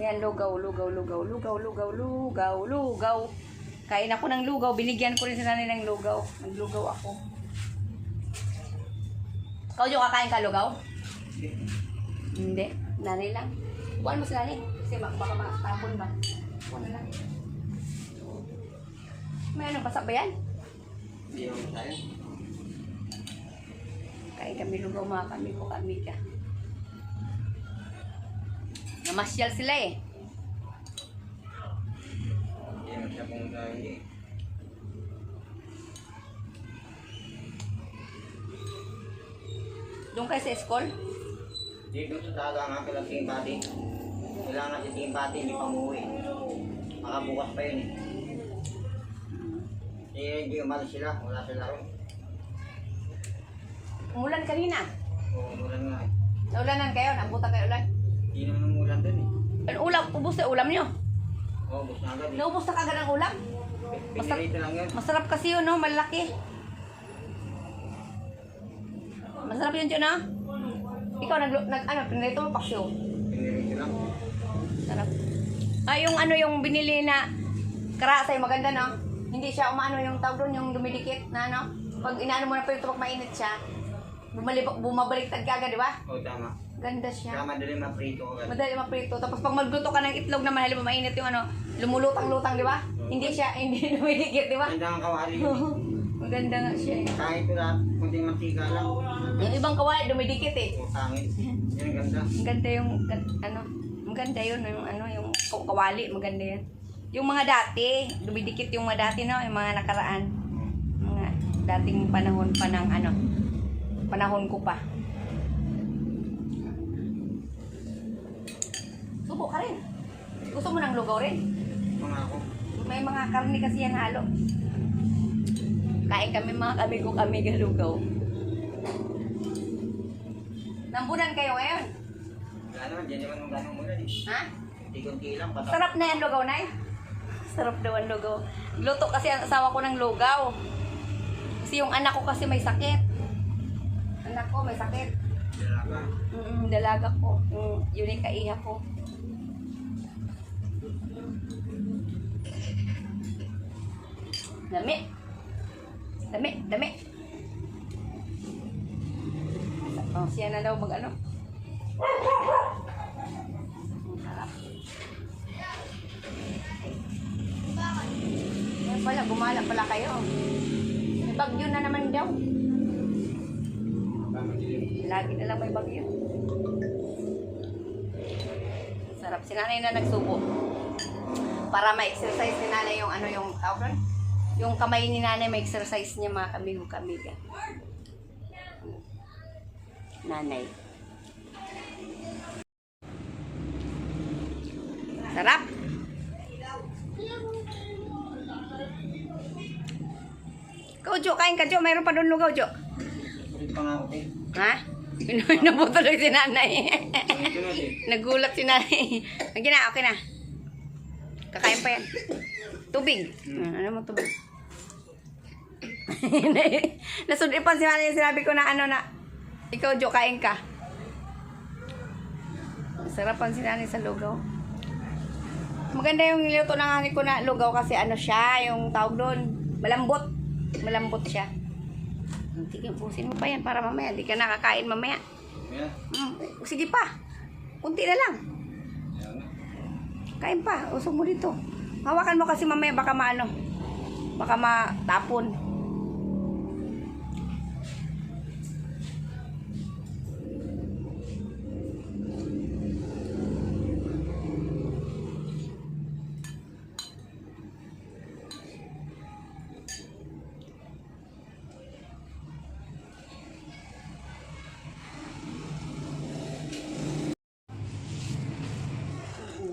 Ayan, lugaw, lugaw, lugaw, lugaw, lugaw, lugaw, lugaw. Kain ako ng lugaw. Binigyan ko rin si nanay ng lugaw. Naglugaw ako. Ikaw yung kakain ka lugaw? Hindi. Nanay lang. Buwan mo si nanay. Kasi baka baka matapon ba? Buwan lang. May ano, basa ba yan? Hindi naman tayo. Kain kami lugaw mga kami ko kami ka. Namasyal sila eh. Doon kayo sa school? Dito sa taga nga kila King Pati. Kailangan si King Pati hindi pa umuwi. Baka bukas pa yun eh. Eh, hindi umalis sila. Wala sila ron. Umulan kanina. Oo, umulan nga eh. Naulanan kayo, nabuta kayo ulan. Hindi naman umulan dun eh. Ano ulam? Ubus na ulam nyo. Oo, bus na agad eh. Naubos na kagad ang ulam. Pinirito lang yun. Masarap kasi yun, no? Malaki. Masarap yun, Jun, no? Ikaw, nag, nag ano, pinrito mo paksyo. Pinirito lang. Sarap. Ah, yung ano yung binili na karasay, maganda, no? Hindi siya umano yung tawag doon, yung dumidikit na, ano? Pag inaano mo na pa yung tumak mainit siya, bumalibak, bumabaliktad ka agad, di ba? Oo, tama. Ganda siya. Kaya madali maprito agad. Madali maprito. Tapos pag magluto ka ng itlog naman, halimbawa mainit yung ano, lumulutang-lutang, di ba? Hindi siya, hindi dumidikit, di ba? Ganda ang kawali yun. eh. Maganda nga siya eh. Kahit wala, kunting mantika lang. Yung ibang kawali, dumidikit eh. Oo, pangit. Yan ang ganda. Ang ganda yung, gan- ano, maganda yun, yung ano, yung kaw- kawali, maganda yan. Yung mga dati, dumidikit yung mga dati, no? Yung mga nakaraan. Mga dating panahon pa ng ano, panahon ko pa. Subo ka rin. Gusto mo ng lugaw rin? Mga ako. May mga karne kasi yan halo. Kain kami mga kamigo kami galugaw. Nambunan kayo ngayon? Wala naman, dyan naman yung ganong muna. Ha? Kunti-kunti lang. Patak. Sarap na yan lugaw na Sarap daw ang lugaw. Luto kasi ang asawa ko ng lugaw. Kasi yung anak ko kasi may sakit. Anak ko may sakit. Dalaga. Mm, dalaga ko. Yung yun yung kaiha ko. Dami. Dami, dami. Oh, siya na daw mag ano. Ang sarap. Yan pala, gumala pala kayo. May bagyo na naman daw. Lagi na lang may bagyo. Sarap. Si nanay na nagsubo. Para ma-exercise ni nanay yung ano yung tawag? Yung kamay ni nanay ma-exercise niya mga kamigo kamiga. Nanay. Sarap. Ikaw, Jo, kain ka, Jo. Mayroon pa doon lugaw, Jo. Ulit pa nga ako eh. Ha? Nabutuloy si nanay. Nagulat si nanay. Okay na, okay na. Kakain pa yan. Tubig. Ah, Ano mo tubig? Nasudipan si nanay yung sinabi ko na ano na, ikaw, Jo, kain ka. Sarapan si nanay sa lugaw. Maganda yung niluto ng hanip ko na lugaw kasi ano siya, yung tawag doon, malambot. Malambot siya. Sige, pusin mo pa yan para mamaya. Hindi ka nakakain mamaya. Ayan. Mm, sige pa. Kunti na lang. Kain pa. Usog mo dito. Hawakan mo kasi mamaya baka maano. Baka matapon.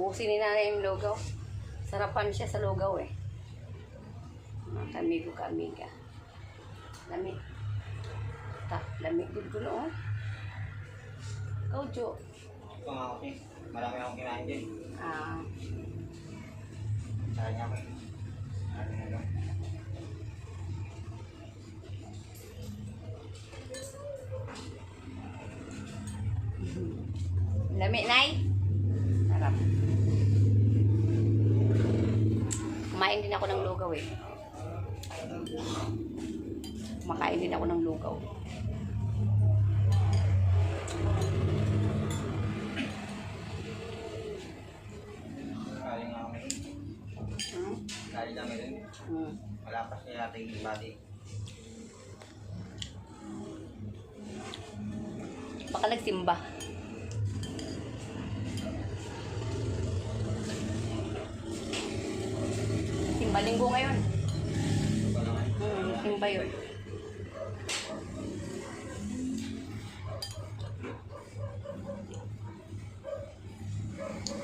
Busin ni nanay yung lugaw. Sarapan siya sa lugaw eh. Mga kamigo kamiga. Lamig. Ta, lamig din ko noon. Ikaw, Jo. Ito nga ako. Marami akong kinain din. Ah, Kaya niya ako. Ano na lang. Lami, Nay. Sarap. Kumain din ako ng lugaw eh. Kumakain din ako ng lugaw. Nga kami. Hmm? Malapas niya natin yung body. Baka nagsimba. Simba linggo ngayon. Ito naman. Yun.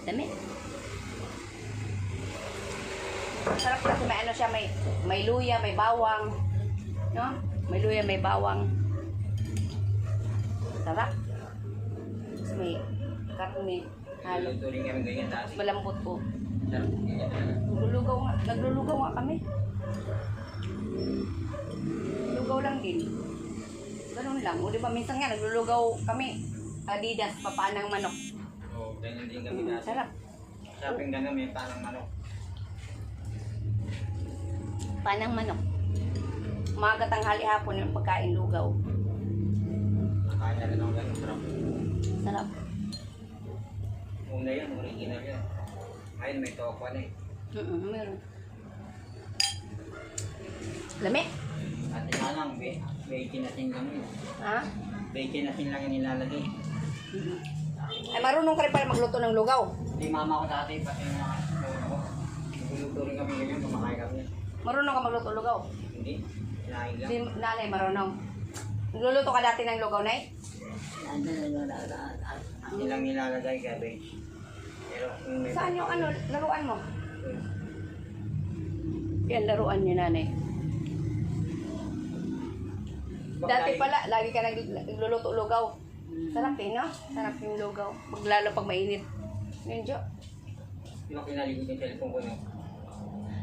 Dami. Sarap kasi may ano siya, may, may luya, may bawang. No? May luya, may bawang. Sarap. Tapos may karne. Halo. Rin kami ganyan. Malambot po. Naglulugaw nga. Naglulugaw nga kami. Lugaw lang din. Ganun lang. O di ba minsan nga naglulugaw kami. Adidas, papanang manok. Oo, ganyan din kami Mm, dati. sarap. Shopping ganun, may parang manok. Panang manok. Umaga tanghali hapon yung pagkain lugaw. Nakain na ako ganun. Sarap. Sarap. Ngayon may toko na eh. Mm meron. Lami. At nga lang, be, bacon natin lang yun. Ha? Bacon natin lang yung nilalagay. Ay, marunong ka rin pala magluto ng lugaw. Hindi mama ko dati, pati yung mga lolo ko. Nagluluto rin kami ganyan, kumakain kami. Marunong ka magluto lugaw. Hindi, kinain lang. Si nanay marunong. Nagluluto ka dati ng lugaw, nay? Hindi lang nilalagay cabbage. Yung Saan yung ano, laruan mo? Yan, laruan niyo nanay. Dati pala, lagi ka nag- nagluluto lugaw. Sarap eh, no? Sarap yung lugaw. Maglalo pag mainit. Yun, Jo. Kinalikot yung cellphone ko no?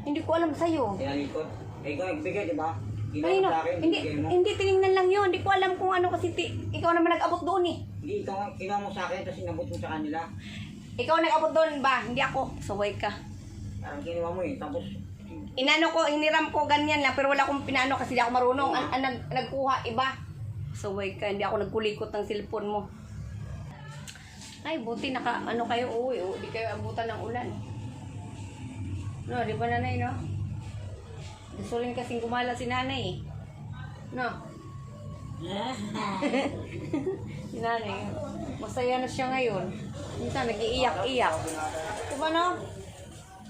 Hindi ko alam sa'yo. Kinalikot. Eh, ikaw nagbigay, di ba? Ay, no. Hindi, hindi, tinignan lang yun. Hindi ko alam kung ano kasi ti- ikaw naman nag-abot doon eh. Hindi, ikaw ang kinuha mo sa akin, tapos inabot mo sa kanila. Ikaw nag-abot doon ba? Hindi ako. Saway ka. Parang kinuha mo eh, tapos Inano ko, hiniram ko ganyan lang, pero wala akong pinano kasi di ako marunong. An- an- nag- nagkuha, iba. Saway ka, hindi ako nagkulikot ng cellphone mo. Ay, buti naka, ano kayo, uwi, oh, di kayo abutan ng ulan. No, di ba nanay, no? Gusto rin kasing gumala si nanay, eh. No? si nanay, masaya na siya ngayon. Minsan, nag-iiyak-iyak. Diba, no?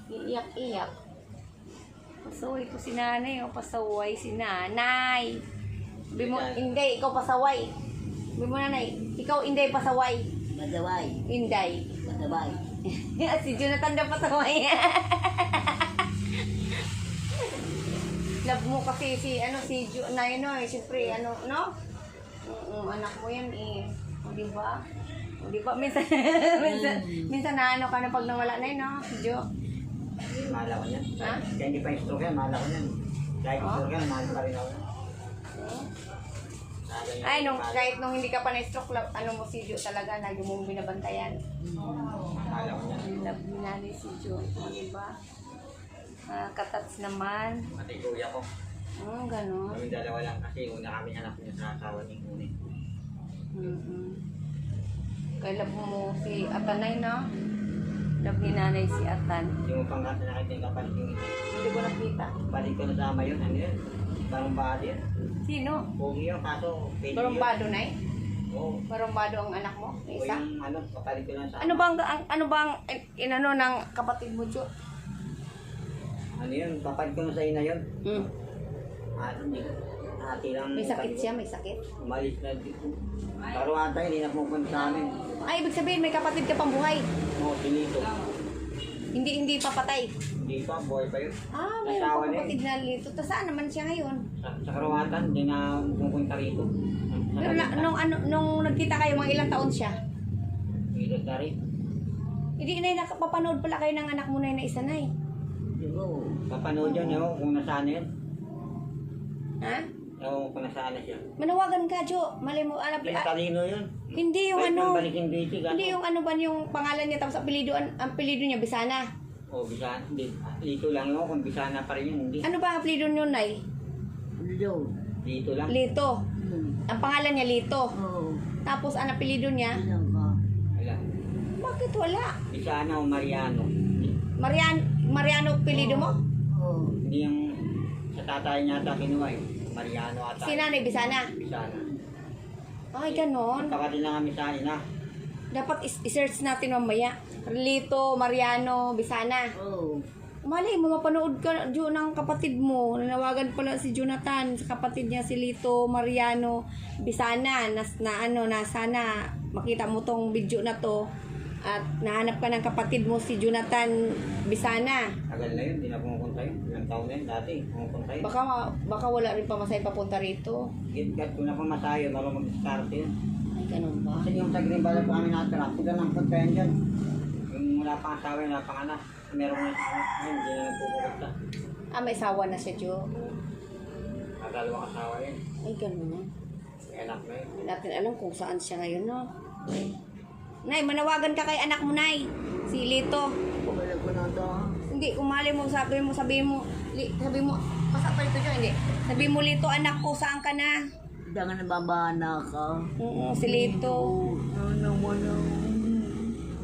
Iiyak-iyak. Pasaway ko si nanay, oh. Pasaway si nanay. Sabi mo, Inday, ikaw pasaway. Sabi mo nanay, ikaw Inday pasaway. Madaway, Inday. madaway. si Jonathan daw pasaway. Love mo kasi si, ano, si Jo, na yun, no, eh, siyempre, ano, no? Oo, anak mo yan, eh. O, di ba? O, di ba? Minsan, minsan, minsan na ano ka na pag nawala na yun, no? Si Jo. mahal ako niyan. Ha? Kaya hindi pa stroke yan, mahal ako niyan. Kahit Ha? stroke yan, mahal pa rin ako. Yan. Ay, nung, kahit nung hindi ka pa na-stroke, ano mo si Jo talaga, lagi mong binabantayan. Niyan. Love ni nanay si Jo. O, di ba? Ah, katats naman. Pati kuya ko. Hmm, ganun. Kami dalawa lang kasi una kami anak niya sa asawa ni Kuni. Mm-mm. Kaya love mo si Atanay, no? Love ni nanay si Atan. Yung pangkat na nakita yung kapalit yung isa. Hindi ko nakita. Balik ko nasama yun, ano yun? Barong bado yun. Sino? Pogi yun, kaso pwede. Barumbado, Nay? Oo. Barumbado ang anak mo? O Isa? yung ano, kapalit ko lang sa... Ano bang, ang, ano bang, in- inano ng kapatid mo, Jo? Ano yun, kapalit ko na sa ina yun. Hmm. At hindi. Ati lang. May sakit siya, may sakit. Umalis na dito. Pero ata hindi na pupunta sa amin. Ay, ibig sabihin, may kapatid ka pang buhay. Oo, pinito. Hindi, hindi papatay. Hindi pa, boy pa yun. Ah, may Asawa na kapatid na lito. Ta saan naman siya ngayon? Sa, sa karawatan, hindi na pupunta rito. Sa Pero na, nung, ano, nung nagkita kayo, mga ilang taon siya? Military. Hindi na nakapapanood pala kayo ng anak mo na na isa na eh. Siguro, papanood yun, eh, kung nasaan yun. Ha? Ewan ko na sana siya. Manawagan ka, Jo. Mali mo, ano, Yung ah, talino yun. hindi yung Kahit ano, nang balik yung basic, hindi yung ano ba yung pangalan niya tapos apelido, ang apelido niya, Bisana. O, Bisana. Hindi. Dito lang yun. Kung Bisana pa rin yun, hindi. Ano ba ang apelido niyo, Nay? Lilo. Dito lang. Lito. Hmm. Ang pangalan niya, Lito. Oo. Tapos ang apelido niya, Ilang ka? Wala. bakit wala? Bisana o Mariano. Marian, Mariano apelido mo? Oo. Hindi yung sa tatay niya ata kinuha eh. Mariano ata. Si Nanay Bisana. Bisana. Ay, ganon. Kapatid lang kami sa ina. Dapat is- i-search natin mamaya. Lito, Mariano, Bisana. Oo. Mali mo, mapanood ka Jo ng kapatid mo. Nanawagan pala si Jonathan sa kapatid niya si Lito Mariano Bisana na, na ano na sana makita mo tong video na to at nahanap ka ng kapatid mo si Jonathan Bisana. Tagal na yun. Hindi na pumupunta yun. Taon na yun dati. Pumupunta yun. Baka ma- baka wala rin pamasahe papunta rito. Gitgat ko na pamasayo bago mag-start yun. Ay, ganun ba? Kasi yung sa Green Valley po kami natira, kuda lang punta yan dyan. Yung wala pang asawa, wala pang anak. Meron nga asawa, ngayon hindi na nagpupunta. Ah, may sawa na siya, Jo. Nagalawang asawa yun. Ay, ganun. May anak na yun. Hindi natin alam kung saan siya ngayon, no? Nay, manawagan ka kay anak mo, Nay. Si Lito. Wala ko na ito. Hindi, kumali mo, sabi mo, sabi mo, li, sabi mo, basta pa ito dyan, hindi. Sabi mo, Lito, anak ko, saan ka na? Jangan nababana ka. Oo, si Lito. Ano mo na?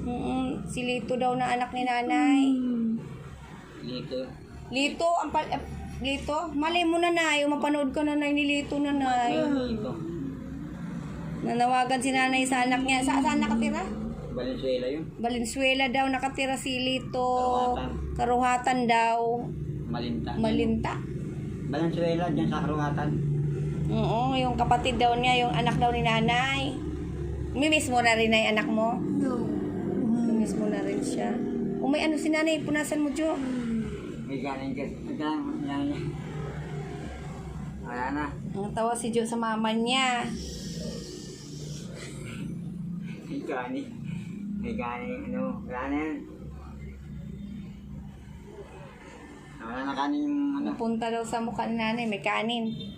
Oo, si Lito daw na anak ni nanay. Dito. Lito, ang pal... eh, Lito, mali mo na, Nay. Mapanood ka na, Nay, ni Lito na, Nay. Dito. Nanawagan si nanay sa anak niya. Sa saan nakatira? Valenzuela yun. Valenzuela daw nakatira si Lito. Karuhatan. Karuhatan daw. Malinta. Malinta. Valenzuela, dyan sa Karuhatan. Oo, yung kapatid daw niya, yung anak daw ni nanay. Mimiss mo na rin na anak mo? Mimiss mo na rin siya. O may ano si nanay, punasan mo, Jo. May ganin ka. Lang niya. Wala na. Ang tawa si Jo sa mama niya. May ganin, ano, wala na yan. Wala na kanin yung ano. Napunta daw sa mukha ni nanay, may kanin.